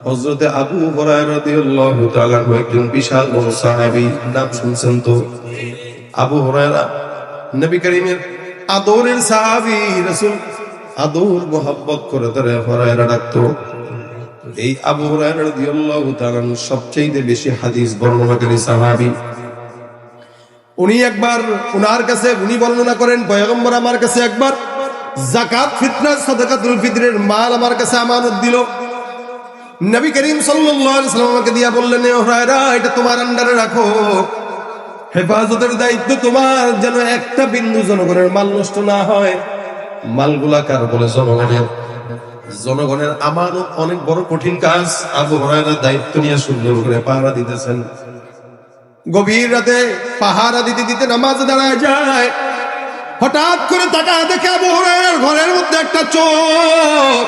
হযরতে আবু একজন বিশাল বড় নাম শুনছেন তো? আবু হুরায়রা, নবী করিমের আদরের আদর করে হুরায়রা ডাকতো। এই আবু সবচেয়ে বেশি হাদিস বর্ণনাকারী সাহাবী। উনি একবার উনার কাছে, উনি বর্ণনা করেন, পয়গম্বর আমার কাছে একবার, জাকাত ফিতরা সাদাকাতুল ফিতরের মাল আমার কাছে আমানত দিল। নবী করিম সাল্লাল্লাহু আলাইহি সাল্লাম আমাকে দিয়া বললেন এটা তোমার আন্ডারে রাখো। হেফাজতের দায়িত্ব তোমার, যেন একটা বিন্দু জনগণের মাল নষ্ট না হয়। মালগুলা কার বলে জনগণের। জনগণের আমানত অনেক বড় কঠিন কাজ। আবু হুরায়রা দায়িত্ব নিয়ে সুন্দর করে পাহারা দিতেছেন। গভীর রাতে পাহারা দিতে দিতে নামাজ দাঁড়ায় যায়। হঠাৎ করে তাকা দেখে আবু হুরায়রার ঘরের মধ্যে একটা চোর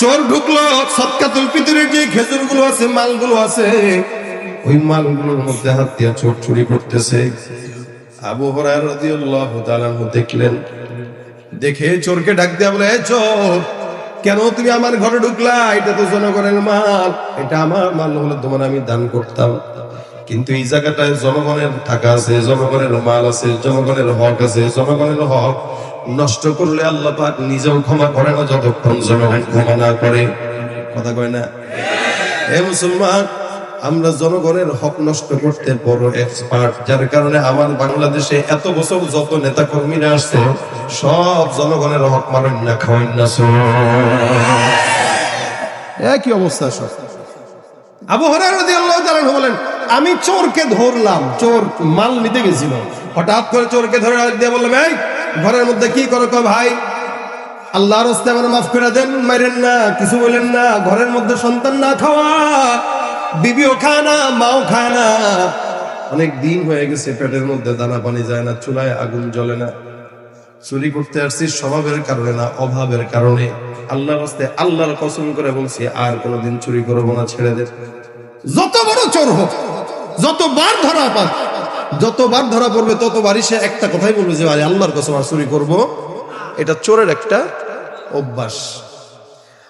চোর ঢুকলো, সৎকাতুল পিতরের যে খেজুরগুলো আছে, মালগুলো আছে, ওই মালগুলোর মধ্যে হাত দিয়া চোর চুরি করতেছে। আবু হরায়রা রাদিয়াল্লাহু তাআলা দেখলেন। দেখে চোরকে ডাক দেয়া বলে, "এ চোর, কেন তুমি আমার ঘরে ঢুকলা? এটা তো জনগণের মাল। এটা আমার মাল হলে তোমার আমি দান করতাম। কিন্তু এই জায়গাটায় জনগণের টাকা আছে, জনগণের মাল আছে, জনগণের হক আছে, জনগণের হক নষ্ট করলে আল্লাহ পাক নিজেও ক্ষমা করে না যতক্ষণ জনগণ ক্ষমা না করে। কথা কয় না? হে মুসলমান, আমরা জনগণের হক নষ্ট করতে বড় এক্সপার্ট যার কারণে আমার বাংলাদেশে এত বছর যত নেতা কর্মীরা আসছে, সব জনগণের হক মারেন না, খাওয়ান না একই অবস্থা সব। আবু হরার বলেন, আমি চোরকে ধরলাম, চোর মাল নিতে গেছিল। হঠাৎ করে চোরকে ধরে দিয়ে বললাম, এই ঘরের মধ্যে কি করো কো ভাই? আল্লাহর আমার মাফ করে দেন, মারেন না, কিছু বলেন না। ঘরের মধ্যে সন্তান না খাওয়া, বিবিও খায় না, মাও খায় না। অনেক দিন হয়ে গেছে, পেটের মধ্যে দানা পানি যায় না, চুলায় আগুন জ্বলে না। চুরি করতে আসছি স্বভাবের কারণে না, অভাবের কারণে। আল্লাহর রাস্তে আল্লাহর কসম করে বলছি, আর কোনোদিন চুরি করব না, ছেড়ে দে। যত বড় চোর হোক, যতবার ধরা পাক যতবার ধরা পড়বে ততবারই সে একটা কথাই বলবে যে আরে আল্লাহর কসম, আর চুরি করব। এটা চোরের একটা অভ্যাস।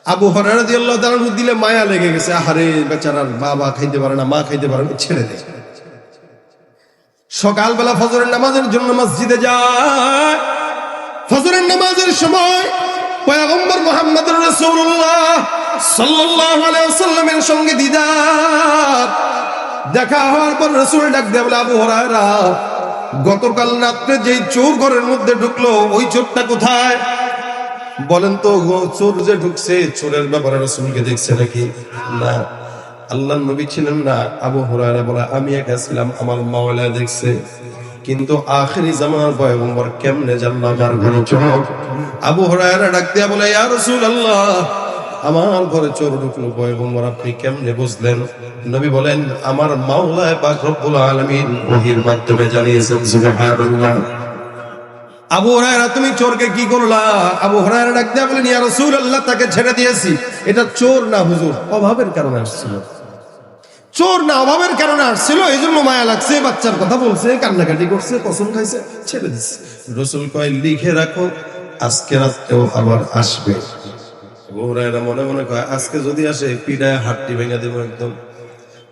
আবু হরারা আল্লাহ তাআলা দিলে মায়া লেগে গেছে। আহারে, বেচারার বাবা খাইতে পারে না, মা খাইতে পারে না, ছেড়ে দেয় সকালবেলা ফজরের নামাজের জন্য মসজিদে যায়। ফজরের নামাজের সময় পয়গম্বর মুহাম্মদুর রাসূলুল্লাহ সাল্লাল্লাহু আলাইহি ওয়াসাল্লামের সঙ্গে দিদার দেখা হওয়ার পর রাসূল ডাক দিয়ে বলে, আবু হুরায়রা, গতকাল রাত্রে যেই চোর ঘরের মধ্যে ঢুকলো, ওই চোরটা কোথায়? বলেন তো চোর যে ঢুকছে, চোরের ব্যাপারে রসুলকে দেখছে নাকি? না, আল্লাহ নবী ছিলেন না। আবু হুরায়রা বলে, আমি একা ছিলাম, আমার মাওলা দেখছে। কিন্তু আখেরি জামানার পয়গম্বর কেমনে জানলাম আমার ঘরে চোর? আবু হুরায়রা ডাক দিয়া বলে, ইয়া রাসূলুল্লাহ আমার ঘরে চোর ঢুকলো, পয়গম্বর, আপনি কেমনে বুঝলেন? নবী বলেন, আমার মাওলা পাক রব্বুল আলামিন ওহির মাধ্যমে জানিয়েছেন, সুবহানাল্লাহ। আবু হরায়রা, তুমি চোরকে কি করলা? আবু হরায়রা ডাক দিয়া বলেন, ইয়া রাসূলুল্লাহ, তাকে ছেড়ে দিয়েছি। এটা চোর না হুজুর? অভাবের কারণে আসছিল। চোর না অভাবের কারণে আসছিল এই জন্য মায়া লাগছে, বাচ্চার কথা বলছে, কান্নাকাটি করছে কসম খাইছে ছেড়ে দিচ্ছে রসুল কয়, লিখে রাখো, আজকে রাত্রেও আবার আসবে। আবু মনে মনে কয়, আজকে যদি আসে পিড়ায় হাড্ডি ভেঙে দেবো একদম।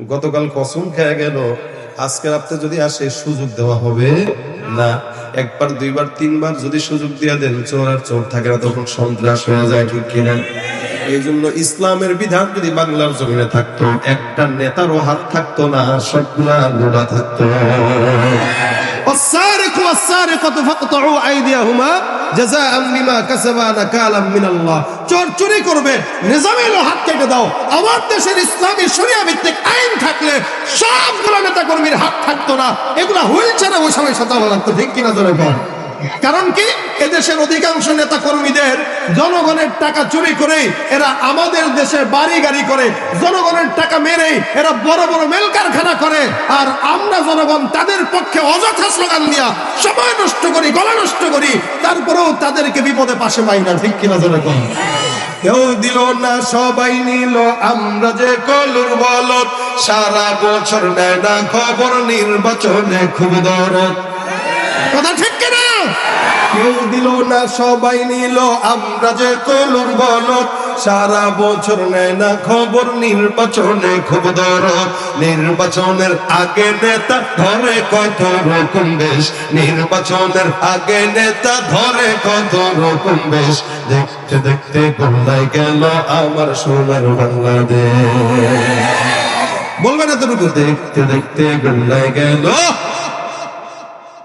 গতকাল কসম খেয়ে গেল, আজকে রাত্রে যদি আসে, সুযোগ দেওয়া হবে? না। একবার, দুইবার, তিনবার যদি সুযোগ দিয়ে দেন, চোর আর চোর থাকে না, তখন সন্ত্রাস হয়ে যায়, ঠিক কিনা? এই জন্য ইসলামের বিধান যদি বাংলার জমিনে থাকতো, একটা নেতারও হাত থাকতো না, সবগুলা লোড়া থাকতো। চোর চুরি করবে, নিজামের হাত কেটে দাও। আমার দেশের ইসলামী শরিয়া ভিত্তিক আইন থাকলে সবগুলো নেতাকর্মীর হাত থাকতো না। এগুলা হুইল ছাড়া বসে সাথে লাগতো ঠিক কিনা ধরে বল? কারণ কি? এদেশের অধিকাংশ নেতা কর্মীদের জনগণের টাকা চুরি করে এরা আমাদের দেশে বাড়ি গাড়ি করে, জনগণের টাকা মেরে এরা বড় বড় মেল কারখানা করে, আর আমরা জনগণ তাদের পক্ষে অযথা স্লোগান দিয়া সময় নষ্ট করি, গলা নষ্ট করি, তারপরেও তাদেরকে বিপদে পাশে পাই না, ঠিক কিনা জনগণ কেউ দিল না, সবাই নিল, আমরা যে কলুর বলত সারা বছর নেয় না খবর নির্বাচনে খুব দরদ। কথা ঠিক কিনা? কেউ দিল না, সবাই নিল, আমরা যে কলুর বলত সারা বছর নেয় না খবর, নির্বাচনে খুব দরদ। নির্বাচনের আগে নেতা ধরে কত রকম বেশ। নির্বাচনের আগে নেতা ধরে কত রকম বেশ। দেখতে দেখতে গোল্লাই গেল আমার সোনার বাংলাদেশ। বলবেন এতটুকু? দেখতে দেখতে গোল্লাই গেল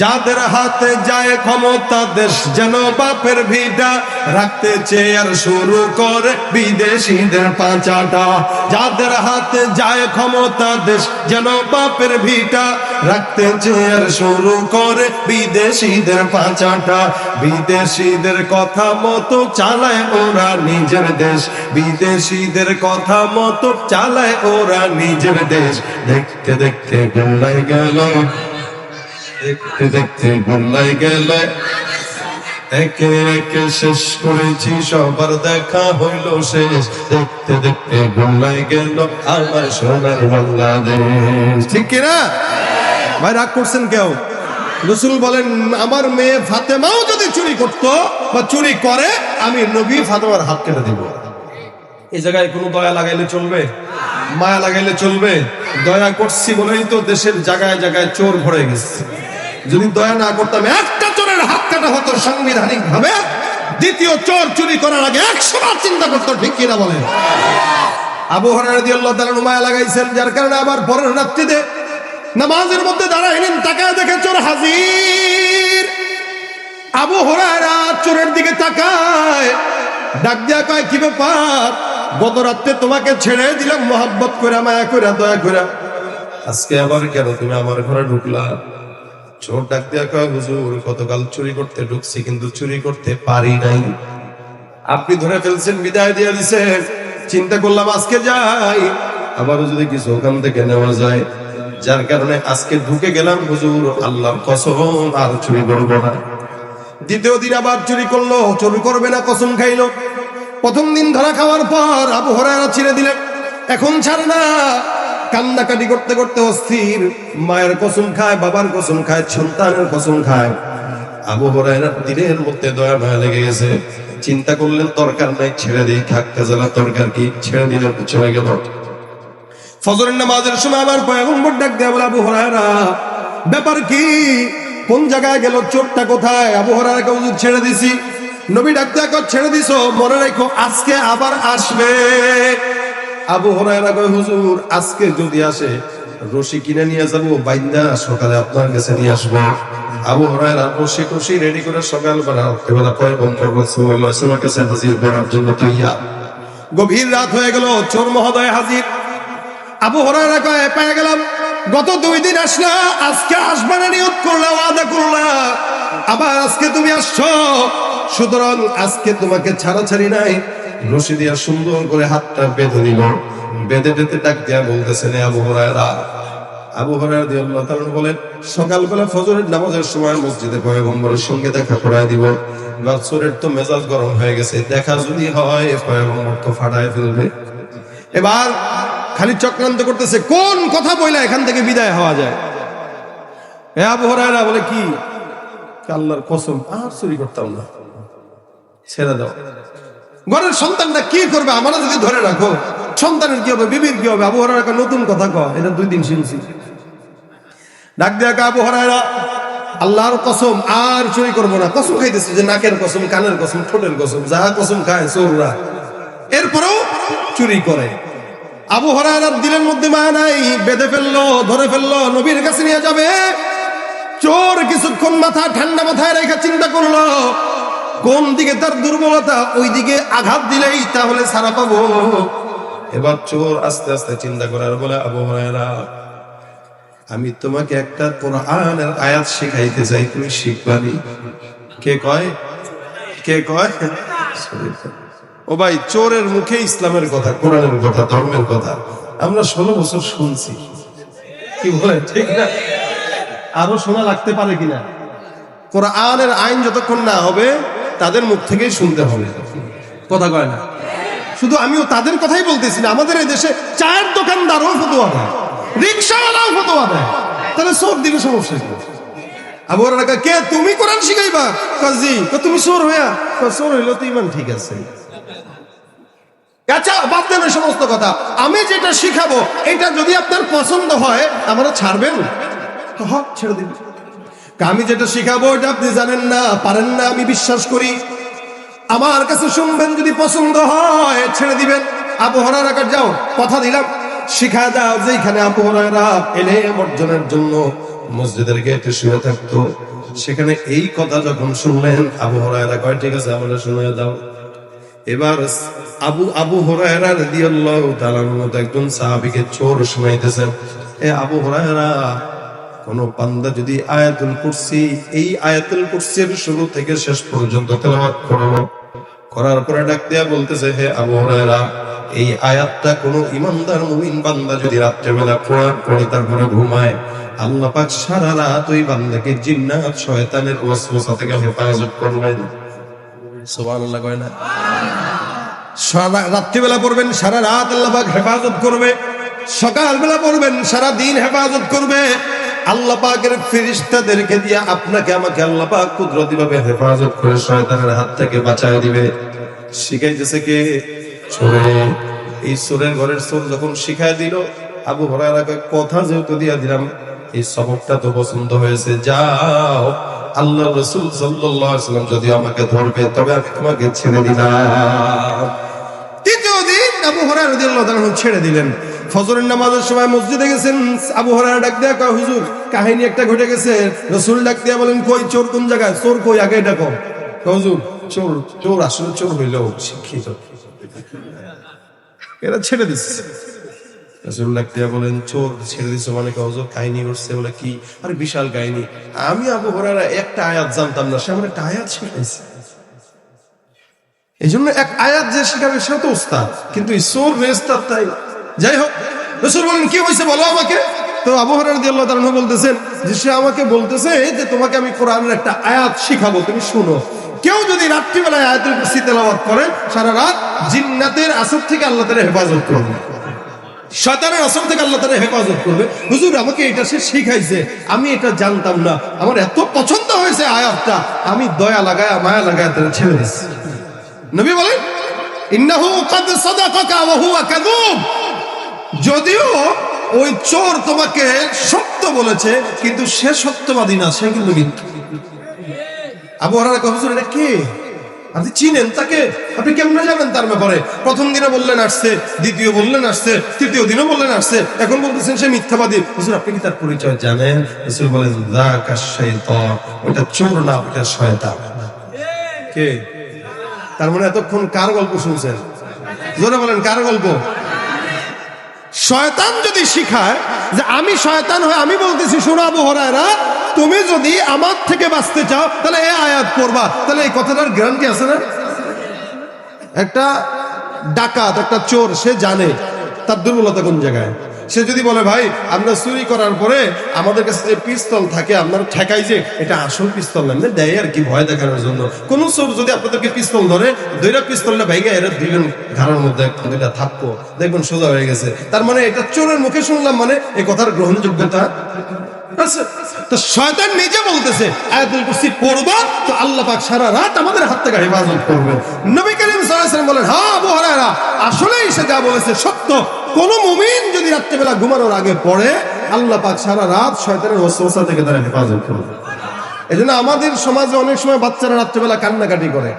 যাদের হাতে যায় ক্ষমতা, দেশ যেন বাপের ভিটা রাখতে চেয়ার শুরু করে বিদেশিদের পাঁচাটা। যাদের হাতে যায় ক্ষমতা, দেশ যেন বাপের ভিটা রাখতে চেয়ার শুরু করে বিদেশিদের পাঁচাটা। বিদেশিদের কথা মতো চালায় ওরা নিজের দেশ। বিদেশিদের কথা মতো চালায় ওরা নিজের দেশ। দেখতে দেখতে গেল। দেখতে দেখতে গোল্লাই গেল একে একে শেষ করেছি সবার দেখা হইল শেষ। দেখতে দেখতে গোল্লাই গেল আমার সোনার বাংলাদেশ। ঠিক কিনা ভাই রাগ করছেন কেউ? রসুল বলেন আমার মেয়ে ফাতেমাও যদি চুরি করত বা চুরি করে আমি নবী ফাতেমার হাত কেটে দিব। এই জায়গায় কোনো দয়া লাগাইলে চলবে? মায়া লাগাইলে চলবে। দয়া করছি বলেই তো দেশের জায়গায় জায়গায় চোর ভরে গেছে। যদি দয়া না করতাম, একটা চোরের হাত কাটা হতো সাংবিধানিক ভাবে দ্বিতীয় চোর চুরি করার আগে একশো বার চিন্তা করতো, ঠিক কিনা বলেন আবু তালা মায়া লাগাইছেন, যার কারণে আবার পরের রাত্রিতে নামাজের মধ্যে দাঁড়াইলেন তাকায় দেখে চোর হাজির। আবু হরায়রা চোরের দিকে তাকায়, ডাক দিয়া কয়, কি ব্যাপার? গত রাত্রে তোমাকে ছেড়ে দিলাম, মোহাব্বত করে মায়া করে দয়া করে আজকে আবার কেন তুমি আমার ঘরে ঢুকলা? চোর ডাক দেওয়া কয়, হুজুর, গতকাল চুরি করতে ঢুকছি, কিন্তু চুরি করতে পারি নাই। আপনি ধরে ফেলছেন, বিদায় দিয়ে দিছেন। চিন্তা করলাম আজকে যাই, আবারও যদি কিছু ওখান থেকে নেওয়া যায়। যার কারণে আজকে ঢুকে গেলাম, হুজুর, আল্লাহর কসম, আর চুরি করব না। দ্বিতীয় দিন আবার চুরি করল, চুরি করবে না, কসম খাইলো। প্রথম দিন ধরা খাওয়ার পর আবু হরারা ছিঁড়ে দিলেন। এখন ছাড় না। কান্নাকাটি করতে করতে অস্থির। মায়ের কসম খায়, বাবার কসম খায়, সন্তানের কসম খায়। আবু হরায়রা দিনের মধ্যে দয়া মায়া লেগে গেছে। চিন্তা করলেন, দরকার নাই, ছেড়ে দিই থাকতে জ্বালা দরকার কি? ছেড়ে দিলেন চলে গেল। ফজরের নামাজের সময় আমার পয়গম্বর ডাক দেয়া বলে, আবু হরায়রা, ব্যাপার কি? কোন জায়গায় গেল? চোরটা কোথায়? আবু হরায়রাকে হুজুর ছেড়ে দিছি। নবী ডাক ছেড়ে দিছো, মনে রেখো, আজকে আবার আসবে। আবু হরায়রা কয়, হুজুর, আজকে যদি আসে, রশি কিনে নিয়ে যাব, বাইন্দা সকালে আপনার কাছে নিয়ে আসব। আবু হরায়রা রশি টসি রেডি করে সকাল বেলা রাত্রেবেলা সাল্লাল্লাহু আলাইহি ওয়াসাল্লামের কাছে হাজির করার জন্য গভীর রাত হয়ে গেল, চোর মহোদয় হাজির। আবু হরায়রা কয়, পেয়ে গেলাম, গত দুই দিন আসলা, আজকে আসবে না, নিয়ত করলা, ওয়াদা করলা। আবার আজকে তুমি আসছো, সুতরাং আজকে তোমাকে ছাড়াছাড়ি নাই। রশি দিয়া সুন্দর করে হাতটা বেঁধে দিল বেঁধে বেঁধে ডাক দিয়া বলতেছেন "এ আবু হরায়রা। আবু হরায়রা দিয়ে তাআলা বলেন সকালবেলা ফজরের নামাজের সময় মসজিদে পয়গম্বরের সঙ্গে দেখা করায় দিব। এবার চোরের তো মেজাজ গরম হয়ে গেছে, দেখা যদি হয় পয়গম্বর তো ফাটায় ফেলবে। এবার খালি চক্রান্ত করতেছে, কোন কথা বইলা এখান থেকে বিদায় হওয়া যায়? এ আবু হরায়রা বলে, কি? আল্লাহর কসম, আর চুরি করতাম না। ছেড়ে দাও। ঘরের সন্তানটা কি করবে? আমরা যদি ধরে রাখো সন্তানের কি হবে? বিবির কি হবে? আবু হরায়রা কয়, নতুন কথা কয়? এটা দুই দিন শুনছি। ডাক দিয়া আবু আল্লাহর কসম আর চুরি করব না। কসম খাইতেছে যে নাকের কসম কানের কসম ঠোঁটের কসম যাহা কসম খায় চোররা। এরপরেও চুরি করে। আবু হরায়রার দিলের মধ্যে মায়া নাই বেঁধে ফেলল ধরে ফেলল নবীর কাছে নিয়ে যাবে। চোর কিছুক্ষণ মাথা ঠান্ডা মাথায় রেখে চিন্তা করল কোন দিকে তার দুর্বলতা ওই দিকে আঘাত দিলেই তাহলে সারা পাবো। এবার চোর আস্তে আস্তে চিন্তা করার বলে, আবু আমি তোমাকে একটা কোরআনের আয়াত শিখাইতে চাই, তুমি শিখবানি কে কয়? কে কয়? ও ভাই, চোরের মুখে ইসলামের কথা, কোরআনের কথা, ধর্মের কথা, আমরা ষোলো বছর শুনছি। কি বলে, ঠিক না? আরও শোনা লাগতে পারে কিনা? কোরআনের আইন যতক্ষণ না হবে তাদের মুখ থেকেই শুনতে হবে। কথা কয় না? শুধু আমিও তাদের কথাই বলতেছি না, আমাদের এই দেশে চায়ের দোকানদারও ফতোয়া দেয়, রিক্সাওয়ালাও ফতোয়া দেয়। তাহলে সোর দিবে সমস্যা কি? আবু হরারা কে তুমি কোরআন শিখাইবা? কাজী তুমি চোর হইয়া? চোর হইল তো ইমান ঠিক আছে। আচ্ছা বাদ ওই সমস্ত কথা। আমি যেটা শিখাবো, এটা যদি আপনার পছন্দ হয় আমরা ছাড়বেন হ ছেড়ে দিন। আমি যেটা শিখাবো এটা আপনি জানেন না, পারেন না, আমি বিশ্বাস করি। আমার কাছে শুনবেন, যদি পছন্দ হয়, ছেড়ে দিবেন। আবহাওয়া রাখার যাও, কথা দিলাম। শিখা দাও যেখানে আবহাওয়া এলে অর্জনের জন্য মসজিদের গেটে শুয়ে থাকতো। সেখানে এই কথা যখন শুনলেন আবহাওয়া কয়, ঠিক আছে আমরা শুনে দাও। এবার আবু আবু হুরায়রা রাদিয়াল্লাহু তাআলার মতো একজন সাহাবীকে চোর শুনাইতেছেন। এ আবু হুরায়রা কোন বান্দা যদি আয়াতুল কুরসি, এই আয়াতুল কুরসির শুরু থেকে শেষ পর্যন্ত তেলাওয়াত করল। করার পরে ডাক দিয়া বলতেছে, হে আবু হুরায়রা, এই আয়াতটা কোন ইমানদার মুমিন বান্দা যদি রাত্রেবেলা পড়ার পরে তারপরে ঘুমায়, আল্লাহ পাক সারা রাত ওই বান্দাকে জিন্নাত, শয়তানের ওয়াসওয়াসা থেকে হেফাজত করবেন। সুবহানাল্লাহ কয় না। সারা রাত্রিবেলা পড়বেন, সারা রাত আল্লাহ পাক হেফাজত করবে। সকালবেলা পড়বেন, সারা দিন হেফাজত করবে। আল্লাহ পাকের ফেরেশতাদেরকে দিয়ে আপনাকে আমাকে আল্লাহ পাক কুদরতি ভাবে হেফাজত করে শয়তানের হাত থেকে বাঁচায় দিবে। শিখাইতেছে কে? চোরে। এই চোরের ঘরের চোর যখন শিখাই দিল, আবু হরারাকে কথা যেহেতু দিয়া দিলাম, এই সবকটা তো পছন্দ হয়েছে। যাও আল্লাহ রসুল সাল্লাম যদি আমাকে ধরবে, তবে আমি তোমাকে ছেড়ে দিলাম। তৃতীয় দিন আবু হরার ছেড়ে দিলেন। ফজরের নামাজের সময় মসজিদে গেছেন, আবু হরার ডাক দেয়া কয়, হুজুর, কাহিনী একটা ঘটে গেছে। রসুল ডাক দিয়া বলেন, কই চোর কোন জায়গায়? চোর কই? আগে ডাকো হুজুর, চোর চোর আসলে চোর হইলেও শিক্ষিত। এরা ছেড়ে দিচ্ছে বলেন, চোর মানে বিশাল কাহিনী। আমি আবু হরারা একটা জানতাম না, সে একটা এই জন্য এক আয়াত যে শিখাবে কিন্তু রেস্তার তাই যাই হোক রসুল বলেন, কি হয়েছে বলো আমাকে? তো আবু হরার দিয়ে আল্লাহ বলতেছেন যে, সে আমাকে বলতেছে যে, তোমাকে আমি কোরআনের একটা আয়াত শিখাবো, তুমি শুনো। কেউ যদি রাত্রিবেলায় আয়াতের কুরসি তেলাওয়াত করে, সারা রাত জিন্নাতের আসর থেকে আল্লাহ তাআলা হেফাজত করবে। শয়তানের আসর থেকে আল্লাহ তাআলা হেফাজত করবে। হুজুর, আমাকে এটা সে শিখাইছে, আমি এটা জানতাম না। আমার এত পছন্দ হয়েছে আয়াতটা, আমি দয়া লাগায়, মায়া লাগায় তারা ছেড়ে দিচ্ছি নবী বলেন, ইন্নাহু কাদ সাদাকাকা ওয়া হুয়া কাযুব যদিও ওই চোর তোমাকে সত্য বলেছে, কিন্তু সে সত্যবাদী না, সে কিন্তু তার বললেন এখন বলতেছেন সে মিথ্যাবাদী। আপনি কি তার পরিচয় জানেন? কে তার মানে এতক্ষণ কার গল্প শুনছেন? বলেন, কার গল্প? শয়তান যদি শিখায় যে আমি শয়তান হয়ে আমি বলতেছি শোনাবো হরায়রা, তুমি যদি আমার থেকে বাঁচতে চাও, তাহলে এ আয়াত করবা তাহলে এই কথাটার গ্যারান্টি আছে না? একটা ডাকাত, একটা চোর, সে জানে তার দুর্বলতা কোন জায়গায়? সে যদি বলে, ভাই, আমরা চুরি করার পরে আমাদের কাছে যে পিস্তল থাকে, আপনার ঠেকাই যে, এটা আসল পিস্তল না দেয় আর কি ভয় দেখানোর জন্য। কোন চোর যদি আপনাদেরকে পিস্তল ধরে দুইটা পিস্তলটা ভেঙে এরা দুইজন ঘাড়ের মধ্যে দুইটা থাকতো দেখবেন সোজা হয়ে গেছে। তার মানে এটা চোরের মুখে শুনলাম মানে এ কথার গ্রহণযোগ্যতা রাত আমাদের সত্য। কোন মুমিন যদি ঘুমানোর আগে পড়ে, আল্লাহ পাক সারা রাত শয়তানের থেকে তারা হেফাজত করবে। আমাদের সমাজে অনেক সময় বাচ্চারা রাত্রিবেলা কান্নাকাটি করে।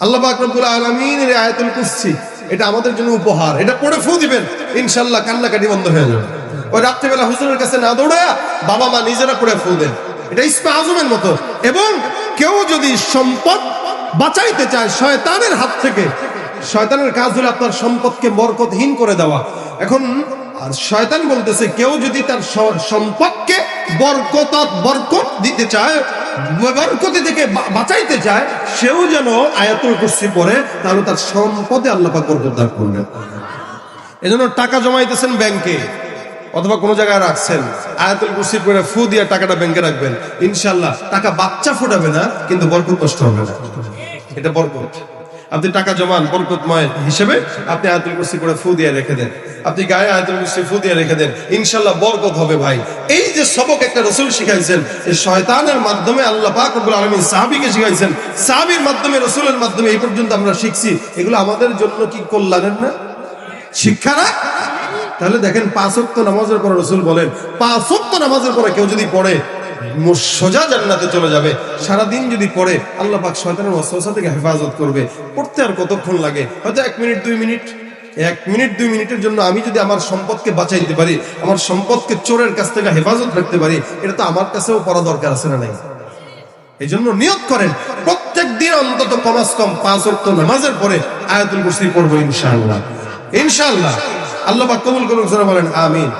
আল্লাহ পাক রব্বুল আলামিন এর আয়াতুল কুরসি, এটা আমাদের জন্য উপহার। এটা পড়ে ফু দিবেন, ইনশাআল্লাহ কান্নাকাটি বন্ধ হয়ে যাবে। ওই রাত্রিবেলা হুজুরের কাছে না দৌড়ায়া বাবা মা নিজেরা করে ফু দেন। এটা ইসমা আজমের মতো। এবং কেউ যদি সম্পদ বাঁচাইতে চায়, শয়তানের হাত থেকে, শয়তানের কাজ হলো আপনার সম্পদকে বরকতহীন করে দেওয়া। এখন, আর শয়তান বলতেছে, কেউ যদি তার সম্পদকে বরকত বরকত দিতে চায়, বরকতি থেকে বাঁচাইতে চায়, সেও যেন আয়াতুল কুরসি পড়ে, তাহলে তার সম্পদে আল্লাহ পাক বরকত দান করবেন। এজন্য টাকা জমাইতেছেন ব্যাংকে। অথবা কোনো জায়গায় রাখছেন, আয়াতুল কুরসি করে ফু দিয়ে টাকাটা ব্যাংকে রাখবেন। ইনশাল্লাহ টাকা বাচ্চা ফুটাবে না, কিন্তু বরকত নষ্ট হবে না। এটা বরকত। আপনি টাকা জমান বরকতময় হিসেবে আপনি আয়াতুল কুরসি করে ফু দিয়ে রেখে দেন। আপনি গায়ে আয়াতুল কুরসি ফু দিয়ে রেখে দেন। ইনশাল্লাহ বরকত হবে ভাই। এই যে সবক একটা রসুল শিখাইছেন এই শয়তানের মাধ্যমে আল্লাহ পাক রব্বুল আলামিন সাহাবীকে শিখাইছেন, সাহাবীর মাধ্যমে, রসুলের মাধ্যমে এই পর্যন্ত আমরা শিখছি। এগুলো আমাদের জন্য কি কল্যাণের না? শিক্ষা না? তাহলে দেখেন পাঁচ ওয়াক্ত নামাজের পরে রসুল বলেন, পাঁচ ওয়াক্ত নামাজের পরে কেউ যদি পড়ে সোজা জান্নাতে চলে যাবে। সারাদিন যদি পড়ে, আল্লাহ পাক শয়তানের ওয়াসওয়াসা থেকে হেফাজত করবে। পড়তে আর কতক্ষণ লাগে? হয়তো এক মিনিট, দুই মিনিট। এক মিনিট, দুই মিনিটের জন্য আমি যদি আমার সম্পদকে বাঁচাইতে পারি, আমার সম্পদকে চোরের কাছ থেকে হেফাজত রাখতে পারি, এটা তো আমার কাছেও পড়া দরকার আছে না নাই? এই জন্য নিয়োগ করেন, প্রত্যেক দিন অন্তত কমাস কম পাঁচ ওয়াক্ত নামাজের পরে আয়াতুল কুরসি পড়ব ইনশাআল্লাহ। ইনশাআল্লাহ। আল্লাহ কবুল করুন বলেন আমিন।